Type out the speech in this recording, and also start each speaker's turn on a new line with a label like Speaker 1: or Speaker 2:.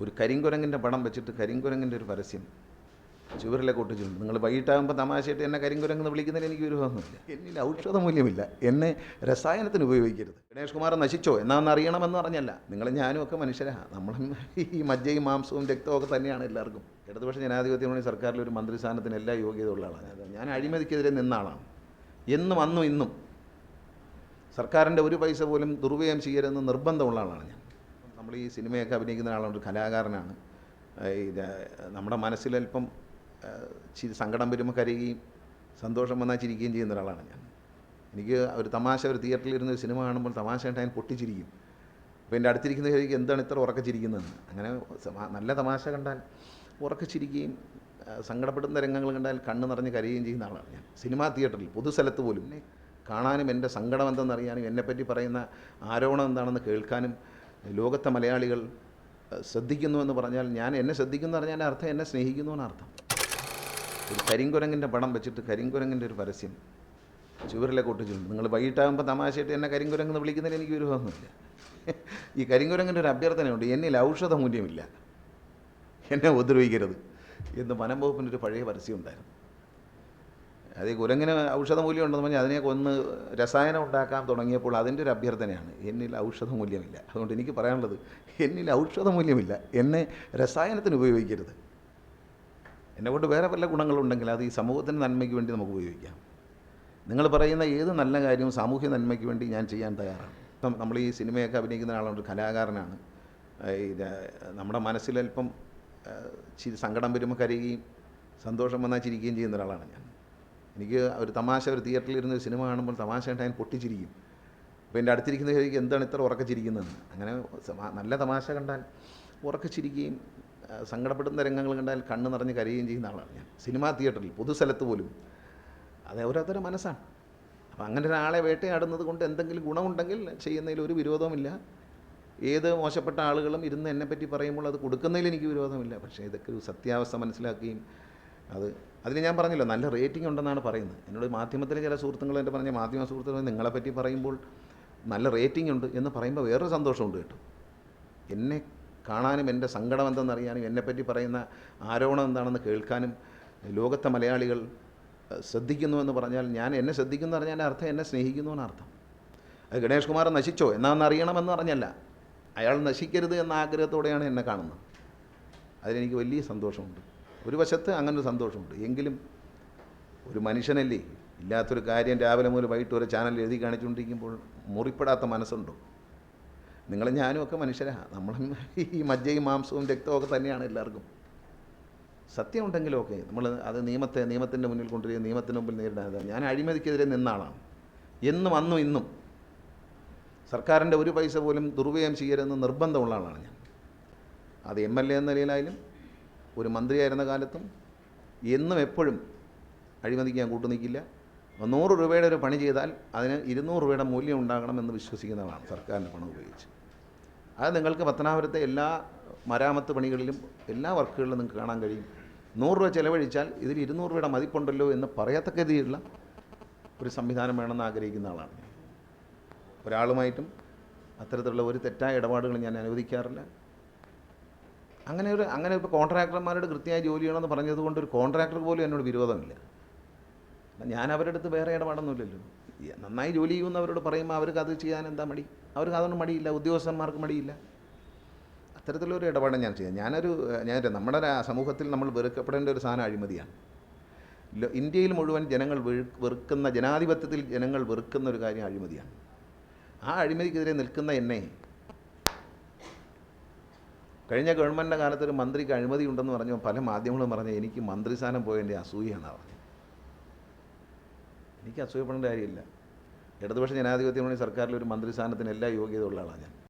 Speaker 1: ഒരു കരിങ്കുരങ്ങിന്റെ പടം വെച്ചിട്ട് കരിങ്കുരങ്ങിന്റെ ഒരു പരസ്യം. ചുവരിലെ ഒട്ടിച്ചിട്ടുണ്ട് നിങ്ങൾ വൈകിട്ടാകുമ്പോൾ തമാശയായിട്ട് എന്നെ കരിങ്കുരങ്ങ് എന്ന് വിളിക്കുന്നതിന് എനിക്ക് വിരോധമൊന്നുമില്ല. എന്നിൽ ഔഷധ മൂല്യമില്ല. എന്നെ രസായനത്തിന് ഉപയോഗിക്കരുത്. ഗണേഷ് കുമാർ നശിച്ചോ? എന്നാന്ന് അറിയണമെന്ന് പറഞ്ഞല്ല. നിങ്ങൾ ഞാനും ഒക്കെ മനുഷ്യരാണ് നമ്മൾ ഈ മജ്ജയും മാംസവും രക്തവും ഒക്കെ തന്നെയാണ് എല്ലാവർക്കും. ഇടതുപക്ഷ ജനാധിപത്യ മുന്നണി സർക്കാരിൽ ഒരു മന്ത്രിസ്ഥാനത്തിന് എല്ലാ യോഗ്യത ഉള്ള ആളാണ്. ഞാൻ. അഴിമതിക്കെതിരെ നിന്ന ആളാണ്. എന്നും അന്നും ഇന്നും സർക്കാരിന്റെ ഒരു പൈസ പോലും ദുർവ്യയം ചെയ്യരുതെന്ന് നിർബന്ധമുള്ള ആളാണ് ഞാൻ. നമ്മൾ ഈ സിനിമയൊക്കെ അഭിനയിക്കുന്ന ആളാണ് ഒരു കലാകാരനാണ്. ഇത് നമ്മുടെ മനസ്സിലല്പം ചിരി സങ്കടം വരുമ്പോൾ കരയുകയും സന്തോഷം വന്നാൽ ചിരിക്കുകയും ചെയ്യുന്ന ഒരാളാണ് ഞാൻ. എനിക്ക് ഒരു തമാശ ഒരു തിയേറ്ററിൽ ഇരുന്ന് ഒരു സിനിമ കാണുമ്പോൾ തമാശ കണ്ടാൽ ഞാൻ പൊട്ടിച്ചിരിക്കും. അപ്പോൾ എന്റെ അടുത്തിരിക്കുന്ന ശരിക്കും എന്താണ് ഇത്ര ഉറക്കച്ചിരിക്കുന്നതെന്ന്? അങ്ങനെ നല്ല തമാശ കണ്ടാൽ ഉറക്കച്ചിരിക്കുകയും സങ്കടപ്പെടുന്ന രംഗങ്ങൾ കണ്ടാൽ കണ്ണ് നിറഞ്ഞ് കരയുകയും ചെയ്യുന്ന ആളാണ് ഞാൻ. സിനിമാ തിയേറ്ററിൽ പൊതുസ്ഥലത്ത് പോലും കാണാനും എന്റെ സങ്കടം എന്തെന്നറിയാനും എന്നെപ്പറ്റി പറയുന്ന ആരോപണം എന്താണെന്ന് കേൾക്കാനും ലോകത്തെ മലയാളികൾ ശ്രദ്ധിക്കുന്നു എന്ന് പറഞ്ഞാൽ ഞാൻ എന്നെ ശ്രദ്ധിക്കുന്നു പറഞ്ഞാൽ അർത്ഥം എന്നെ സ്നേഹിക്കുന്നു എന്നർത്ഥം ഒരു കരിങ്കുരങ്ങിന്റെ പടം വെച്ചിട്ട് കരിങ്കുരങ്ങിന്റെ ഒരു പരസ്യം ചുവരിലെ ഒട്ടിച്ചിട്ടുണ്ട് നിങ്ങൾ വൈകിട്ടാകുമ്പോൾ തമാശയായിട്ട് എന്നെ കരിങ്കുരങ്ങ് എന്ന് വിളിക്കുന്നതിന് എനിക്ക് വിരോധമൊന്നുമില്ല ഈ കരിങ്കുരങ്ങിന്റെ ഒരു അഭ്യർത്ഥനയുണ്ട് എന്നിൽ ഔഷധ മൂല്യമില്ല എന്നെ ഉപദ്രവിക്കരുത് എന്ന് വനം വകുപ്പിന്റെ ഒരു പഴയ പരസ്യം ഉണ്ടായിരുന്നു. അത് ഈ കുരങ്ങിന് ഔഷധ മൂല്യം ഉണ്ടെന്ന് പറഞ്ഞാൽ അതിനെ കൊന്ന് രസായനം ഉണ്ടാക്കാൻ തുടങ്ങിയപ്പോൾ അതിന്റെ ഒരു അഭ്യർത്ഥനയാണ് എന്നിൽ ഔഷധ മൂല്യമില്ല അതുകൊണ്ട് എനിക്ക് പറയാനുള്ളത് എന്നിൽ ഔഷധ മൂല്യമില്ല എന്നെ രസായനത്തിന് ഉപയോഗിക്കരുത്. എന്നെ കൊണ്ട് വേറെ വല്ല ഗുണങ്ങളുണ്ടെങ്കിൽ അത് ഈ സമൂഹത്തിന്റെ നന്മയ്ക്ക് വേണ്ടി നമുക്ക് ഉപയോഗിക്കാം. നിങ്ങൾ പറയുന്ന ഏത് നല്ല കാര്യവും സാമൂഹ്യ നന്മയ്ക്ക് വേണ്ടി ഞാൻ ചെയ്യാൻ തയ്യാറാണ്. ഇപ്പം നമ്മൾ ഈ സിനിമയൊക്കെ അഭിനയിക്കുന്ന ആളാണ് കലാകാരനാണ്. ഇത് നമ്മുടെ മനസ്സിലൽപ്പം സങ്കടം വരുമ്പോൾ കരയുകയും സന്തോഷം വന്നാൽ ചിരിക്കുകയും ചെയ്യുന്ന ഒരാളാണ് ഞാൻ. എനിക്ക് ഒരു തമാശ ഒരു തിയേറ്ററിൽ ഇരുന്ന് ഒരു സിനിമ കാണുമ്പോൾ തമാശ കണ്ട് അതിന് പൊട്ടിച്ചിരിക്കും. അപ്പോൾ എന്റെ അടുത്തിരിക്കുന്ന ശരിക്കും എന്താണ് ഇത്ര ഉറക്കെ ചിരിക്കുന്നതെന്ന്? അങ്ങനെ നല്ല തമാശ കണ്ടാൽ ഉറക്കച്ചിരിക്കുകയും സങ്കടപ്പെടുന്ന രംഗങ്ങൾ കണ്ടാൽ കണ്ണ് നിറഞ്ഞ് കരയുകയും ചെയ്യുന്ന ആളാണ് ഞാൻ. സിനിമാ തിയേറ്ററിൽ പൊതുസ്ഥലത്ത് പോലും. അത് ഓരോരുത്തരുടെ മനസ്സാണ്. അപ്പം അങ്ങനെ ഒരാളെ വേട്ടയാടുന്നത് കൊണ്ട് എന്തെങ്കിലും ഗുണമുണ്ടെങ്കിൽ ചെയ്യുന്നതിൽ ഒരു വിരോധമില്ല ഏത് മോശപ്പെട്ട ആളുകളും ഇരുന്ന് എന്നെപ്പറ്റി പറയുമ്പോൾ അത് കൊടുക്കുന്നതിൽ എനിക്ക് വിരോധമില്ല. പക്ഷേ ഇതൊക്കെ ഒരു സത്യാവസ്ഥ മനസ്സിലാക്കുകയും അത് അതിന് ഞാൻ പറഞ്ഞല്ലോ നല്ല റേറ്റിംഗ് ഉണ്ടെന്നാണ് പറയുന്നത്. എന്നോട് മാധ്യമത്തിലെ ചില സുഹൃത്തുക്കൾ എന്റെ പറഞ്ഞ മാധ്യമ സുഹൃത്തുക്കൾ നിങ്ങളെപ്പറ്റി പറയുമ്പോൾ നല്ല റേറ്റിംഗ് ഉണ്ട് എന്ന് പറയുമ്പോൾ വേറൊരു സന്തോഷമുണ്ട് കേട്ടോ. എന്നെ കാണാനും എന്റെ സങ്കടം എന്തെന്നറിയാനും എന്നെപ്പറ്റി പറയുന്ന ആരോപണം എന്താണെന്ന് കേൾക്കാനും ലോകത്തെ മലയാളികൾ ശ്രദ്ധിക്കുന്നു എന്ന് പറഞ്ഞാൽ ഞാൻ എന്നെ ശ്രദ്ധിക്കുന്നു പറഞ്ഞാൽ അർത്ഥം എന്നെ സ്നേഹിക്കുന്നു എന്നർത്ഥം അത് ഗണേഷ് കുമാർ നശിച്ചോ എന്നാന്ന് അറിയണമെന്ന് പറഞ്ഞല്ല. അയാൾ നശിക്കരുത് എന്ന ആഗ്രഹത്തോടെയാണ് എന്നെ കാണുന്നത്. അതിലെനിക്ക് വലിയ സന്തോഷമുണ്ട്. ഒരു വശത്ത് അങ്ങനൊരു സന്തോഷമുണ്ട്. എങ്കിലും ഒരു മനുഷ്യനല്ലേ? ഇല്ലാത്തൊരു കാര്യം രാവിലെ മുതൽ വൈകിട്ട് ഒരു ചാനൽ എഴുതി കാണിച്ചുകൊണ്ടിരിക്കുമ്പോൾ മുറിപ്പെടാത്ത മനസ്സുണ്ടോ? നിങ്ങൾ ഞാനും ഒക്കെ മനുഷ്യരാണ് നമ്മൾ ഈ മജ്ജയും മാംസവും രക്തവും ഒക്കെ തന്നെയാണ് എല്ലാവർക്കും. സത്യം ഉണ്ടെങ്കിലുമൊക്കെ നമ്മൾ അത് നിയമത്തെ നിയമത്തിന്റെ മുന്നിൽ കൊണ്ടുവരിക നിയമത്തിന് മുമ്പിൽ നേരിടാൻ ഞാൻ അഴിമതിക്കെതിരെ നിന്ന ആളാണ്. എന്നും അന്നും ഇന്നും സർക്കാരിന്റെ ഒരു പൈസ പോലും ദുർവ്യയം ചെയ്യരുതെന്ന് നിർബന്ധമുള്ള ആളാണ് ഞാൻ. അത് എം എൽ എ എന്ന നിലയിലായാലും ഒരു മന്ത്രിയായിരുന്ന കാലത്തും എന്നും എപ്പോഴും അഴിമതിക്ക് ഞാൻ കൂട്ടുനിൽക്കില്ല. നൂറ് രൂപയുടെ ഒരു പണി ചെയ്താൽ അതിന് ഇരുന്നൂറ് രൂപയുടെ മൂല്യം ഉണ്ടാകണമെന്ന് വിശ്വസിക്കുന്നതാണ് സർക്കാരിന്റെ പണം ഉപയോഗിച്ച്. അത് നിങ്ങൾക്ക് പത്തനാപുരത്തെ എല്ലാ മരാമത്ത് പണികളിലും എല്ലാ വർക്കുകളിലും നിങ്ങൾക്ക് കാണാൻ കഴിയും. നൂറ് രൂപ ചിലവഴിച്ചാൽ ഇതിൽ ഇരുന്നൂറ് രൂപയുടെ മതിപ്പുണ്ടല്ലോ എന്ന് പറയത്തക്ക രീതിയിലുള്ള ഒരു സംവിധാനം വേണമെന്ന് ആഗ്രഹിക്കുന്ന ആളാണ് ഒരാളുമായിട്ടും അത്തരത്തിലുള്ള ഒരു തെറ്റായ ഇടപാടുകൾ ഞാൻ അനുവദിക്കാറില്ല. അങ്ങനെ ഒരു അങ്ങനെ ഇപ്പോൾ കോൺട്രാക്ടർമാരോട് കൃത്യമായി ജോലി ചെയ്യണമെന്ന് പറഞ്ഞത് കൊണ്ട് ഒരു കോൺട്രാക്ടർ പോലും എന്നോട് വിരോധമില്ല. ഞാൻ അവരുടെ അടുത്ത് വേറെ ഇടപാടൊന്നുമില്ലല്ലോ. നന്നായി ജോലി ചെയ്യുമെന്ന് അവരോട് പറയുമ്പോൾ അവർക്ക് അത് ചെയ്യാൻ എന്താ മടി? അവർക്ക് അതൊന്നും മടിയില്ല ഉദ്യോഗസ്ഥന്മാർക്ക് മടിയില്ല. അത്തരത്തിലൊരു ഇടപാടാണ് ഞാൻ ചെയ്യുന്നത്. ഞാനൊരു ഞാൻ നമ്മുടെ സമൂഹത്തിൽ നമ്മൾ വെറുക്കപ്പെടേണ്ട ഒരു സാധനം അഴിമതിയാണ്. ഇന്ത്യയിൽ മുഴുവൻ ജനങ്ങൾ വെറു- വെറുക്കുന്ന ജനാധിപത്യത്തിൽ ജനങ്ങൾ വെറുക്കുന്ന ഒരു കാര്യം അഴിമതിയാണ്. ആ അഴിമതിക്കെതിരെ നിൽക്കുന്ന എന്നെ കഴിഞ്ഞ ഗവൺമെന്റിന്റെ കാലത്ത് ഒരു മന്ത്രിക്ക് അഴിമതി ഉണ്ടെന്ന് പറഞ്ഞു പല മാധ്യമങ്ങളും പറഞ്ഞു എനിക്ക് മന്ത്രിസ്ഥാനം പോയതിന്റെ അസൂയാണ് പറഞ്ഞത് എനിക്ക് അസൂയപ്പെടേണ്ട കാര്യമില്ല. ഇടതുപക്ഷ ജനാധിപത്യ മുന്നണി സർക്കാരിൽ ഒരു മന്ത്രിസ്ഥാനത്തിന് എല്ലാ യോഗ്യതയുള്ള ആളാണ് ഞാൻ.